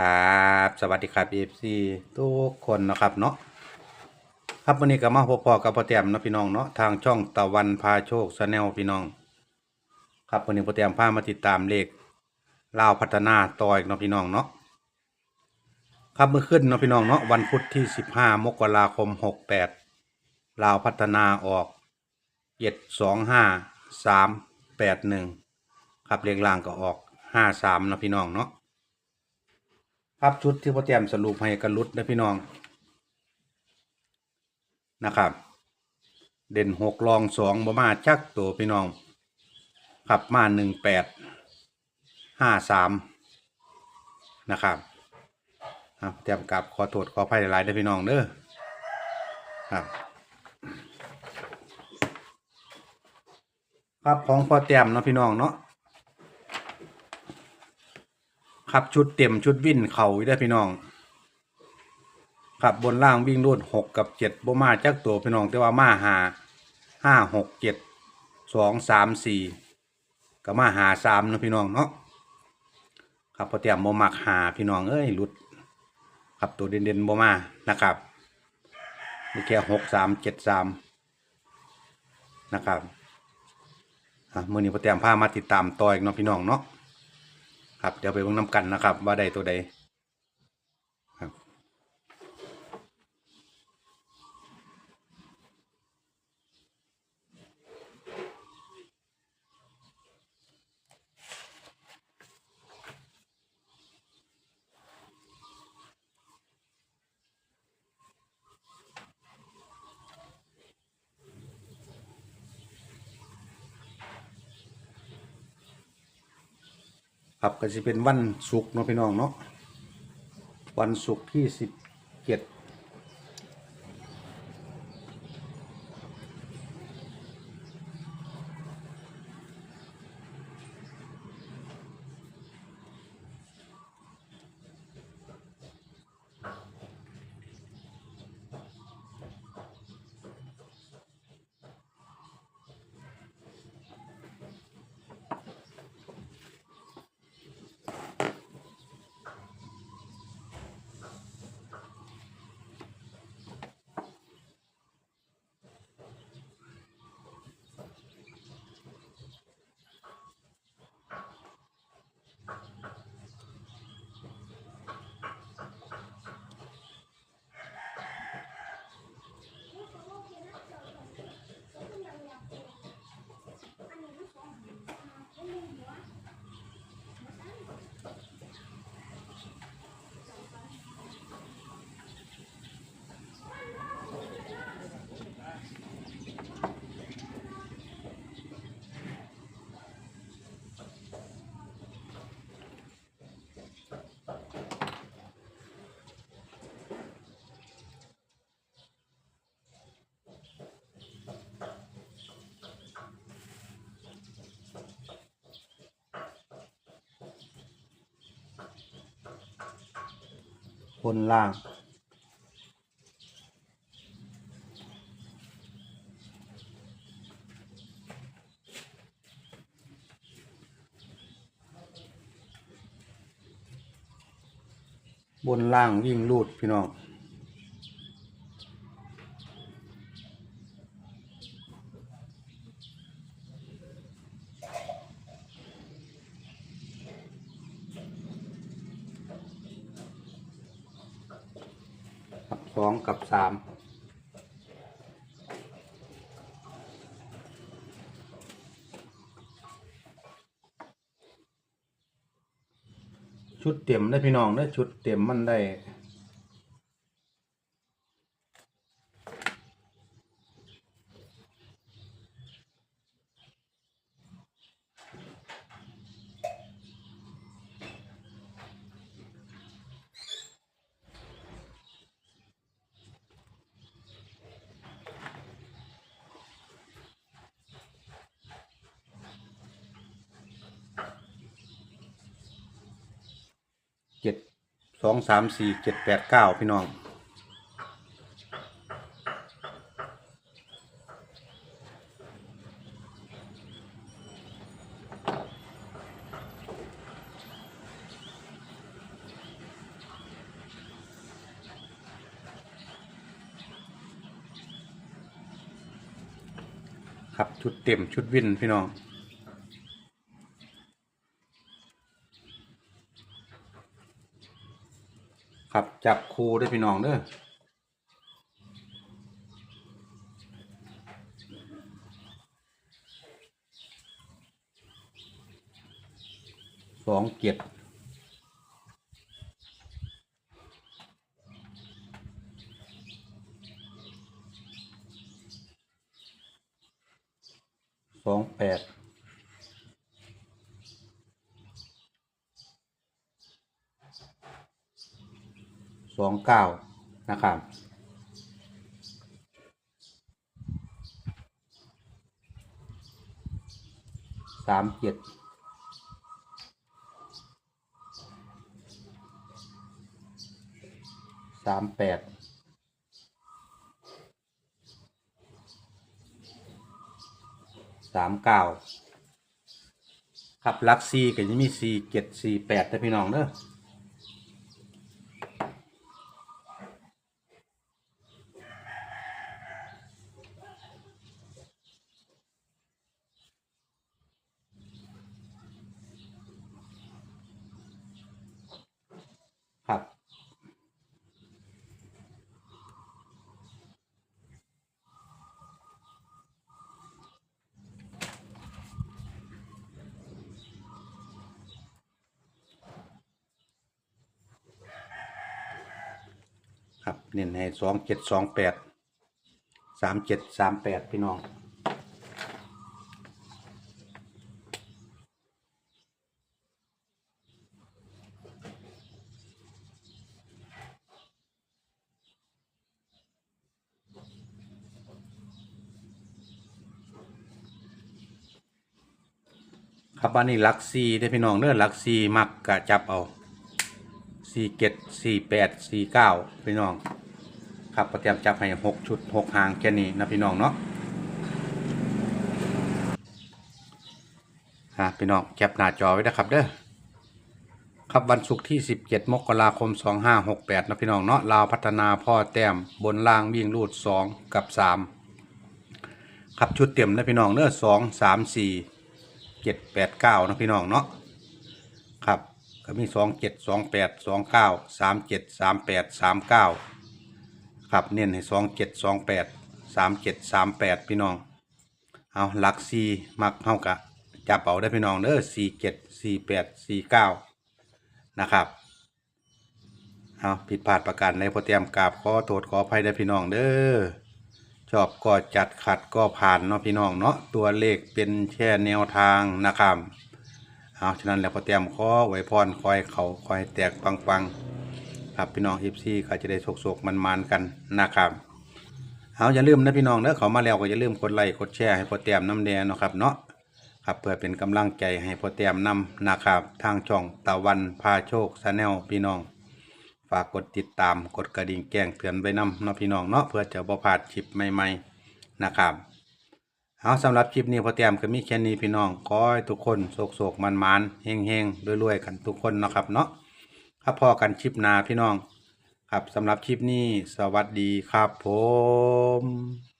ครับ สวัสดีครับ FC ทุกคนนะครับเนาะครับวันนี้ก็มาพบพอกับพ่อแต้มนะพี่น้องเนาะทางช่องตะวันพาโชคชาแนลพี่น้อง ครับวันนี้พ่อแต้มพามาติดตามเลขลาวพัฒนาต่ออีกเนาะพี่น้องเนาะครับเมื่อขึ้นเนาะพี่น้องเนาะวันพุธที่ 15 มกราคม 68ลาวพัฒนาออก 725 381 ครับเลขล่างก็ออก 53เนาะพี่น้องเนาะ ครับชุดที่พ่อแต้มสรุปให้กันรุดนะพี่น้องนะครับ เด่นหกรองสองบมาจักตัวพี่น้องขับมาหนึ่งแปดห้าสามนะครับครับเตรียมกลับขอโทษขออภัยหลายๆเด้พี่น้องเด้อครับครับของพ่อแต้มเนาะพี่น้องเนาะ ครับชุดเต็มชุดวิ่นเข่าได้พี่น้องครับบนล่างวิ่งรูดหกกับเจ็ดบ่มาจักตัวพี่น้องแต่ว่ามาหาห้าหกเจ็ดสองสามสี่ก็มาหาสามนะพี่น้องเนาะครับพอเตรียมโมมักหาพี่น้องเอ้ยหลุดครับตัวเด่นๆบ่มานะครับมีแค่หกสามเจ็ดสามนะครับอะมื่อนี้พอเตรียมพามาติดตามต่ออีกเนาะพี่น้องเนาะ ครับเดี๋ยวไปเบิ่งน้ำกันนะครับ ว่าได้ตัวใด ครับก็จะเป็นวันศุกร์เนาะพี่น้องเนาะวันศุกร์ที่สิบเจ็ด บนล่าง บนล่างวิ่งลูดพี่น้อง กับส องกับสามชุดเต็มได้พี่น้องได้ชุดเต็มมันได้ สองสามสี่เจ็ดแปดเก้าพี่น้อง ครับชุดเต็มชุดวินพี่น้อง ครับ จับครูด้พี่น้องเด้อสองเจ็ดสองแปด สองเก้านะครับสามเจ็ดสามแปดสามเก้าครับลักซีก็จะมีสี่เจ็ดสี่แปดนะพี่น้องเด้อ เน้นให้สองเจ็ดสองแปดสามเจ็ดสามแปดพี่น้องครับอันนี้หลักซีได้พี่น้องเด้อหลักซีมักกะจับเอาสี่เจ็ดสี่แปดสี่เก้าพี่น้อง ครับประเตรียมจับให้หกชุดหกหางแค่นี้นะพี่น้องเนาะฮะพี่น้องแคปหน้าจอไว้นะครับเด้อครับวันศุกร์ที่ 17 มกราคม 2568 นะพี่น้องเนาะลาวพัฒนาพ่อแต้มบนล่างวิ่งรูด 2 กับ 3 ครับชุดเต็มนะพี่น้องเด้อ2 3 4 7 8 9 นะพี่น้องเนาะครับก็มี 2 7 2 8 2 9 3 7 3 8 3 9 ครับเน้นให้สองเจ็ดสองแปดสามเจ็ดสามแปดพี่น้อง เอาหลักสี่มักเท่ากับจับเอาได้พี่น้องเด้อสี่เจ็ดสี่แปดสี่เก้านะครับเอาผิดพลาดประการในพอเตรียมกราบขอโทษขออภัยได้พี่น้องเด้อชอบก็จัดขัดก็ผ่านเนาะพี่น้องเนาะตัวเลขเป็นแค่แนวทางนะครับเอาฉะนั้นแล้วพอเตรียมขอไว้พรคอยเขาคอยแตกปังปังๆ ครับพี่น้องเอฟซีเขาจะได้โศกๆมันๆกันนะครับเอาอย่าลืมนะพี่น้องเนอะเขามาแล้วก็อย่าลืมกดไลค์กดแชร์ให้พอเตรียมน้ำแดงนะครับเนาะครับเพื่อเป็นกำลังใจให้พอเตรียมนำนะครับ ทางช่องตะวันพาโชคชาแนลพี่น้อง ฝากกดติดตามกดกระดิ่งแจ้งเตือนไว้นำเนาะพี่น้องเนาะเพื่อจะบ่พลาดคลิปใหม่ๆนะครับเอาสำหรับคลิปนี้พอเตรียมก็มีแค่นี้พี่น้องขอให้ทุกคนโศกโศกมันมันๆเฮงเฮงๆรวยๆกันทุกคนนะครับเนาะ ครับพอกันคลิปนาพี่น้อง ครับสำหรับคลิปนี้สวัสดีครับผม